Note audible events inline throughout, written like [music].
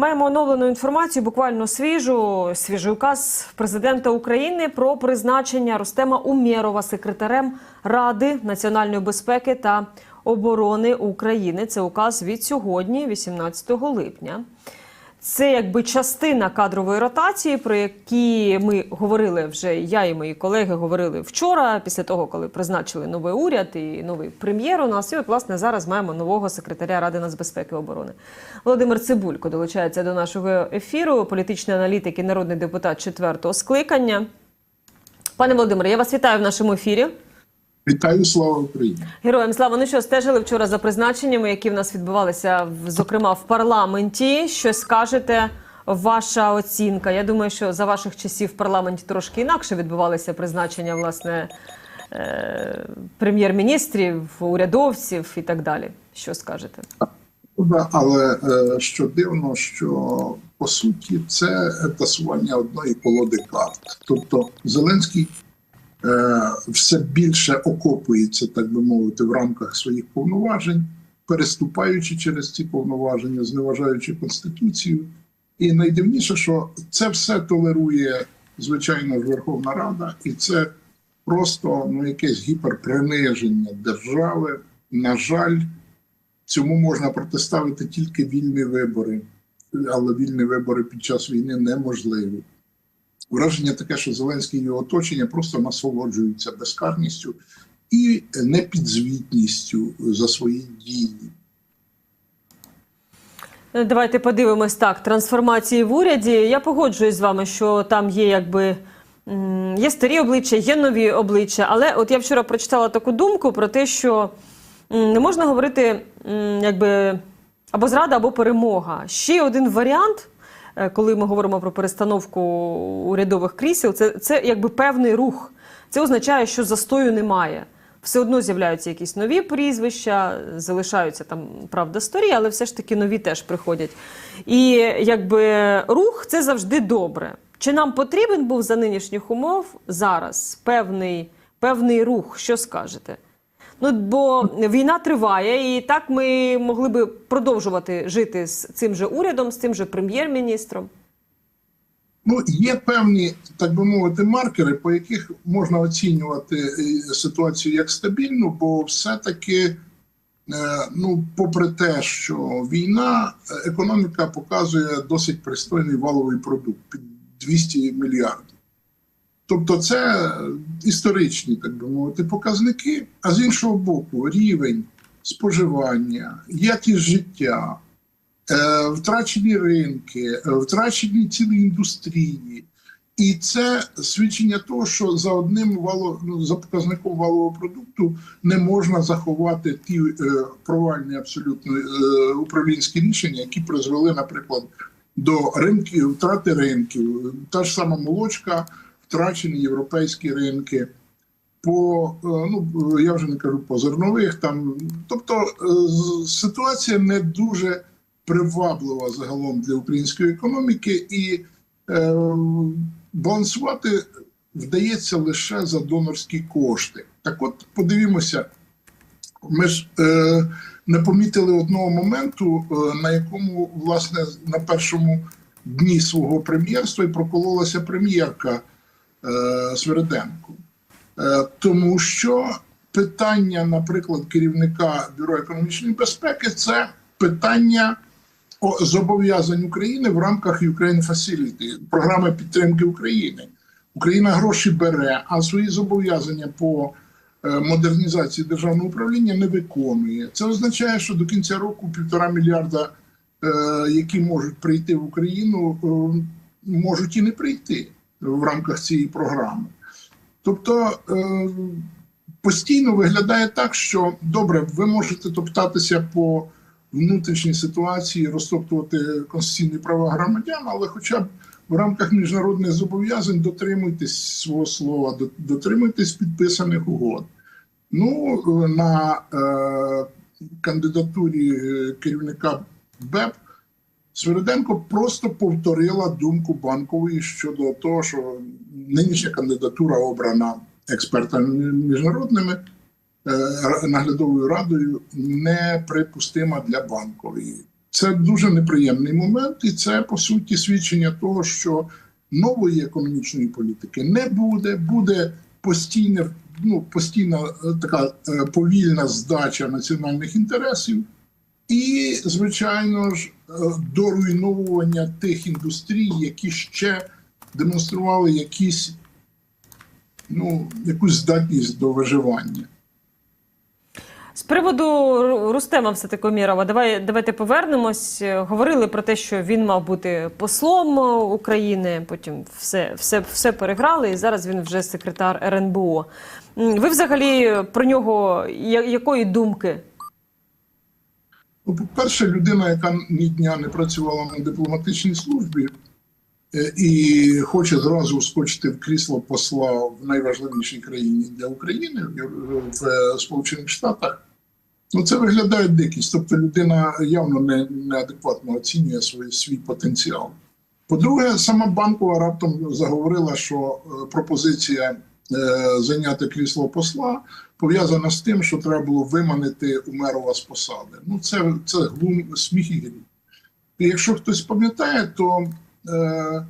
Маємо оновлену інформацію, буквально свіжу, свіжий указ президента України про призначення Рустема Умєрова секретарем Ради національної безпеки та оборони України. Це указ від сьогодні, 18 липня. Це якби частина кадрової ротації, про які ми говорили вже. Я і мої колеги говорили вчора, після того, коли призначили новий уряд і новий прем'єр. У нас і от власне зараз маємо нового секретаря Ради нацбезпеки і оборони. Володимир Цибулько долучається до нашого ефіру. Політичний аналітик і народний депутат четвертого скликання. Пане Володимире, я вас вітаю в нашому ефірі. Вітаю, слава Україні! Героям слава. Ну що стежили вчора за призначеннями, які в нас відбувалися зокрема в парламенті. Що скажете? Ваша оцінка? Я думаю, що за ваших часів в парламенті трошки інакше відбувалися призначення власне е- прем'єр-міністрів, урядовців і так далі. Що скажете? Але е, що дивно, що по суті це тасування одної колоди карт. Тобто Зеленський все більше окопується, так би мовити, в рамках своїх повноважень, переступаючи через ці повноваження, зневажаючи конституцію. І найдивніше, що це все толерує звичайно Верховна Рада, і це просто ну якесь гіперприниження держави. На жаль. Цьому можна протиставити тільки вільні вибори, але вільні вибори під час війни неможливі. Враження таке, що Зеленський і його оточення просто насолоджуються безкарністю і непідзвітністю за свої дії. Давайте подивимось так. Трансформації в уряді. Я погоджуюсь з вами, що там є якби. Є старі обличчя, є нові обличчя. Але от я вчора прочитала таку думку про те, що не можна говорити якби або зрада, або перемога. Ще один варіант, коли ми говоримо про перестановку урядових крісел, це, це якби певний рух. Це означає, що застою немає. Все одно з'являються якісь нові прізвища, залишаються там, правда, старі, але все ж таки нові теж приходять. І якби рух це завжди добре. Чи нам потрібен був за нинішніх умов зараз певний, певний рух? Що скажете? Ну, бо війна триває, і так ми могли би продовжувати жити з цим же урядом, з цим же прем'єр-міністром. Ну, є певні, так би мовити, маркери, по яких можна оцінювати е, ситуацію як стабільну, бо все-таки, е, ну, попри те, що війна, е, економіка показує досить пристойний валовий продукт під 200 мільярдів. Тобто, це історичні, так би мовити, показники. А з іншого боку, рівень споживання, якість життя, е, втрачені ринки, е, втрачені цілі індустрії. І це свідчення того, що за одним вало, ну, за показником валового продукту не можна заховати ті е, провальні абсолютно е, управлінські рішення, які призвели, наприклад, до ринків, втрати ринків. Та ж сама молочка, втрачені європейські ринки. По е, ну я вже не кажу по зернових там. Тобто е, ситуація не дуже приваблива загалом для української економіки, і е, балансувати вдається лише за донорські кошти. Так, от подивімося, ми ж е, не помітили одного моменту, е, на якому власне на першому дні свого прем'єрства і прокололася прем'єрка е, Е, тому що питання, наприклад, керівника бюро економічної безпеки це питання зобов'язань України в рамках Ukraine Facility, програми підтримки України. Україна гроші бере, а свої зобов'язання по е, модернізації державного управління не виконує. Це означає, що до кінця року півтора мільярда, які можуть прийти в Україну, можуть і не прийти в рамках цієї програми. Тобто е, постійно виглядає так, що добре, ви можете топтатися по внутрішній ситуації, розтоптувати конституційні права громадян, але хоча б в рамках міжнародних зобов'язань дотримуйтесь свого слова, дотримуйтесь підписаних угод. Ну, е, на е, кандидатурі е, керівника БЕП Свериденко просто повторила думку банкової щодо того, що нинішня кандидатура обрана експертами міжнародними е, наглядовою радою неприпустима для банкової. Це дуже неприємний момент, і це по суті свідчення того, що нової економічної політики не буде. Буде постійне, ну постійна е, така е, повільна здача національних інтересів, і звичайно ж е, доруйновування тих індустрій, які ще демонстрували якісь ну якусь здатність до виживання. З приводу Ру- Рустема Всетикомірова, давай давайте повернемось. Говорили про те, що він мав бути послом України. Потім все, все, все переграли, і зараз він вже секретар РНБО. Ви взагалі про нього якої думки? Ну, по-перше, людина, яка ні дня не працювала на дипломатичній службі е, і хоче зразу вскочити в крісло посла в найважливішій країні для України в е, Сполучених Штатах. Ну, це виглядає дикість. Тобто людина явно не, неадекватно оцінює свій, свій потенціал. По-друге, сама банкова раптом заговорила, що е, пропозиція зайняти крісло посла пов'язана з тим, що треба було виманити Умерова з посади. Ну, це, це глум, сміх і гріх. І якщо хтось пам'ятає, то е, е,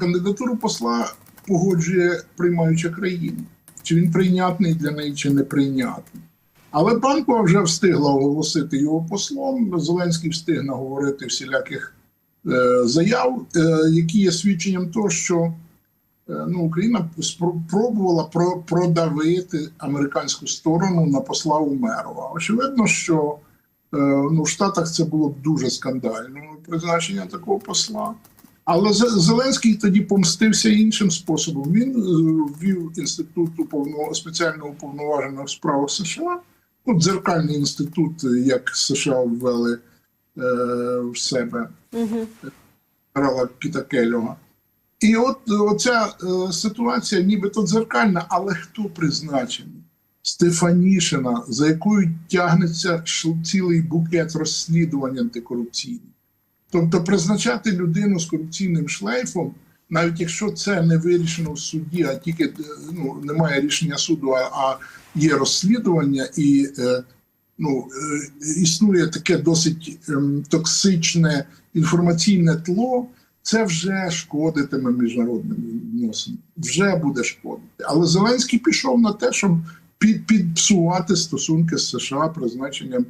кандидатуру посла погоджує приймаюча країна. Чи він прийнятний для неї, чи не прийнятний. Але банкова вже встигла оголосити його послом. Зеленський встиг наговорити всіляких е, заяв, е, які є свідченням того, що е, ну, Україна спробувала продавити американську сторону на посла Умерова. Очевидно, що е, ну, в Штатах це було б дуже скандально призначення такого посла. Але Зеленський тоді помстився іншим способом. Він е, ввів інститут уповно- спеціально уповноваженого в справах США. Ну, дзеркальний інститут, як США ввели е, в себе генерала Кіта Келлога. І от оця е, ситуація нібито дзеркальна, але хто призначений? Стефанішина, за якою тягнеться ш- цілий букет розслідувань антикорупційних. Тобто призначати людину з корупційним шлейфом, навіть якщо це не вирішено в суді, а тільки е, ну, немає рішення суду, а, є розслідування і е, ну, е, існує таке досить ем, токсичне інформаційне тло, це вже шкодитиме міжнародним відносинам. Вже буде шкодити. Але Зеленський пішов на те, щоб під, підпсувати стосунки з США призначенням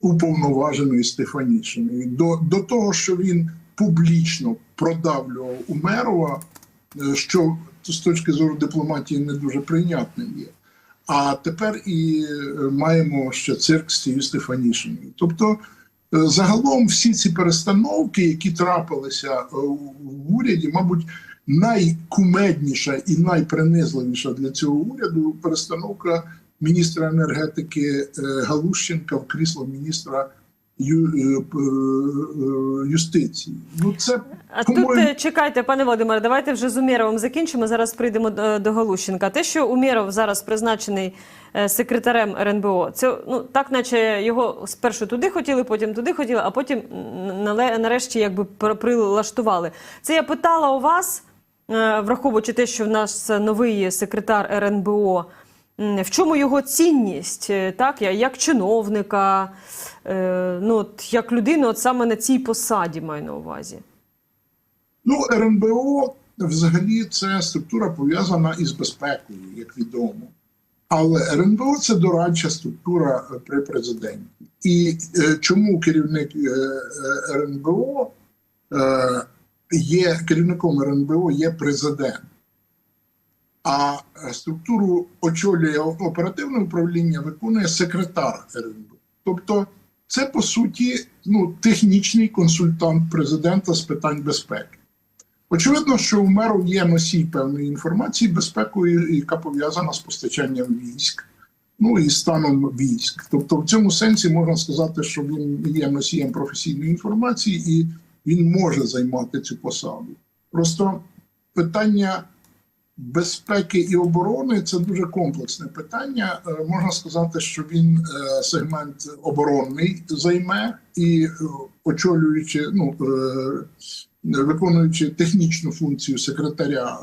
уповноваженої Стефанішини. До, до того, що він публічно продавлював Умерова, е, що з точки зору дипломатії не дуже прийнятним є. А тепер і е, маємо ще цирк з цією Стефанішиною. Тобто, загалом всі ці перестановки, які трапилися е, в уряді, мабуть, найкумедніша і найпринизливіша для цього уряду перестановка міністра енергетики е, Галущенка в крісло міністра юстиції. Ну це А тут е, чекайте, пане Володимире, давайте вже з Умєровим закінчимо. Зараз прийдемо до, до Галущенка. Те, що Умєров зараз призначений е, секретарем РНБО, це ну так, наче його спершу туди хотіли, потім туди хотіли, а потім нарешті якби пр- прилаштували. Це я питала у вас, е, враховуючи те, що в нас новий секретар РНБО. В чому його цінність, е, так, як чиновника, е, ну, от, як людини, от саме на цій посаді маю на увазі. Ну, РНБО взагалі це структура пов'язана із безпекою, як відомо. Але РНБО це дорадча структура е, при президенті. І чому керівник РНБО є керівником РНБО є президент, а е, структуру очолює оперативне управління, виконує секретар РНБО. Тобто, це по суті ну, технічний консультант президента з питань безпеки. Очевидно, що у меру є носій певної інформації безпекою, яка пов'язана з постачанням військ, ну і станом військ. Тобто, в цьому сенсі можна сказати, що він є носієм професійної інформації і він може займати цю посаду. Просто питання безпеки і оборони це дуже комплексне питання. Е, Можна сказати, що він е, сегмент оборонний займе і е, очолюючи, ну виконуючи технічну функцію секретаря.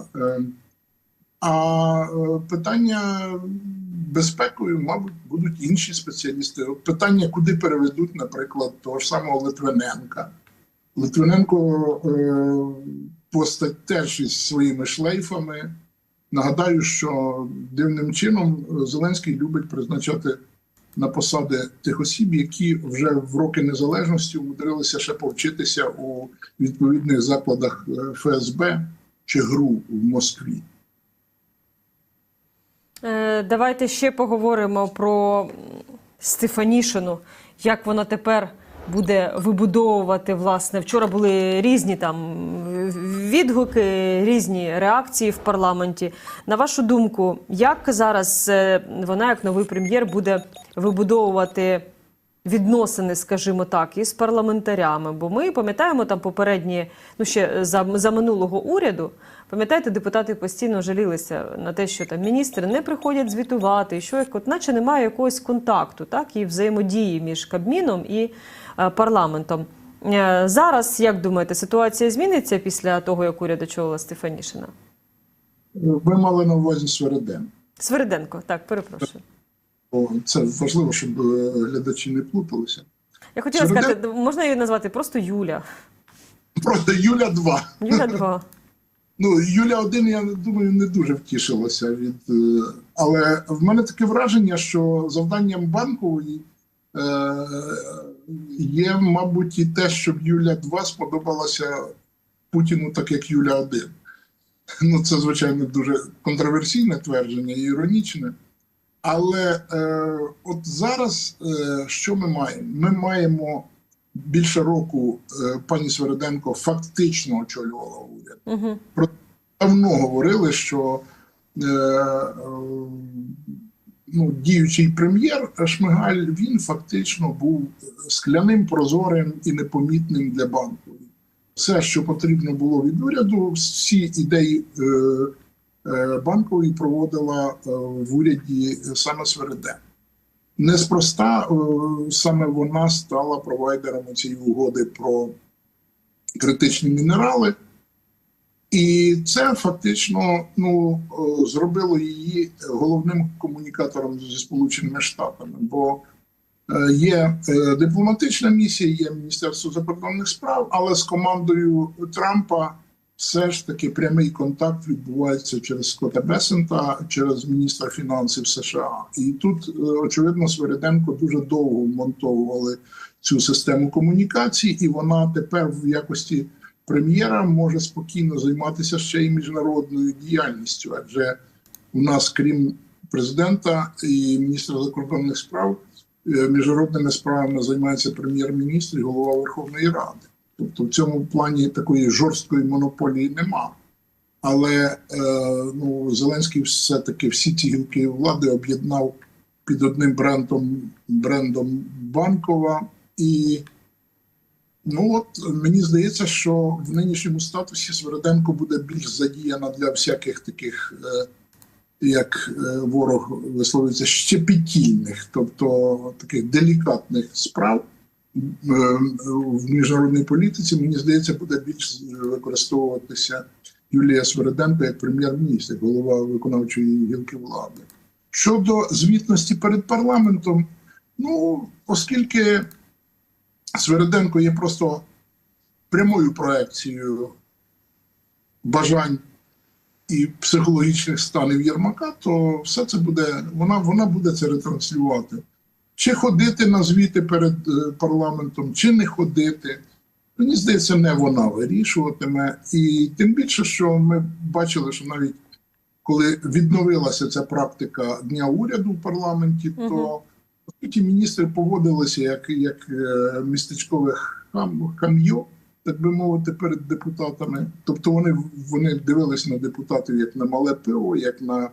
А питання безпекою, мабуть, будуть інші спеціалісти. Питання, куди переведуть, наприклад, того ж самого Литвиненка. Литвиненко постать теж із своїми шлейфами. Нагадаю, що дивним чином е, Зеленський любить призначати на посади тих осіб, які вже в роки незалежності умудрилися ще повчитися у відповідних закладах е, ФСБ чи ГРУ в Москві. Е, Давайте ще поговоримо про Стефанішину, як вона тепер буде вибудовувати. Власне, вчора були різні там відгуки, різні реакції в парламенті. На вашу думку, як зараз е, вона, як новий прем'єр, буде вибудовувати відносини, скажімо так, із парламентарями? Бо ми пам'ятаємо там попередні, ну ще за, за минулого уряду. Пам'ятаєте, депутати постійно жалілися на те, що там міністри не приходять звітувати, що як от наче немає якогось контакту, так і взаємодії між Кабміном і е, парламентом. Е, зараз, як думаєте, ситуація зміниться після того, як уряд очолила Стефанішина? Ви мали на увазі Свереден. Свериденко, так, перепрошую. Це важливо, щоб е, глядачі не плуталися. Я хотіла Свериден- сказати, можна її назвати просто Юля. Просто Юля 2. Юля 2. [laughs] Ну, Юля 1, я думаю, не дуже втішилася від. е, Але в мене таке враження, що завданням е, є, мабуть, і те, щоб Юля 2 сподобалася Путіну, так як Юля 1. Ну, це, звичайно, дуже контроверсійне твердження і іронічне. Але е, от зараз е, що ми маємо? Ми маємо більше року е, пані Свериденко фактично очолювала уряд Угу. давно говорили, що е, е, ну, діючий прем'єр Шмигаль він фактично був скляним, прозорим і непомітним для банку. Все, що потрібно було від уряду, всі ідеї е, е, банкової проводила е, в уряді саме Свериден. Неспроста е, саме вона стала провайдером цієї угоди про критичні мінерали. І це фактично ну, е, зробило її головним комунікатором зі Сполученими Штатами. Бо е, є е, дипломатична місія, є Міністерство закордонних справ, але з командою Трампа все ж таки прямий контакт відбувається через Скотта Бесента, через міністра фінансів США. І тут, очевидно, Свериденко дуже довго вмонтовували цю систему комунікацій, і вона тепер в якості прем'єра може спокійно займатися ще й міжнародною діяльністю, адже у нас, крім президента і міністра закордонних справ, е, міжнародними справами займається прем'єр-міністр і голова Верховної Ради. Тобто в цьому плані такої жорсткої монополії нема. Але е, ну, Зеленський все-таки всі ці гілки влади об'єднав під одним брендом, брендом Банкова. І ну от мені здається, що в нинішньому статусі Свериденко буде більш задіяна для всяких таких, е, як е, ворог висловиться, щепетільних, тобто таких делікатних справ. Е, В міжнародній політиці мені здається, буде більш використовуватися Юлія Свериденко як прем'єр-міністр, голова виконавчої гілки влади. Щодо звітності перед парламентом, ну оскільки Свериденко є просто прямою проекцією бажань і психологічних станів Єрмака, то все це буде, вона, вона буде це ретранслювати. Чи ходити на звіти перед е, парламентом, чи не ходити. Мені здається, не вона вирішуватиме. І тим більше, що ми бачили, що навіть коли відновилася ця практика дня уряду в парламенті, то суті міністри поводилися як, як е, містечкових хам, хам'йо, так би мовити, перед депутатами. Тобто вони, вони дивились на депутатів як на мале пиво, як на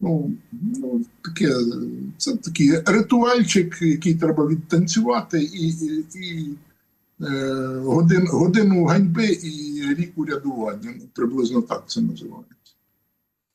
ну, ну таке, це такий ритуальчик, який треба відтанцювати, і, і, і е, годин, годину ганьби і рік урядування. Ну, Приблизно так це називається.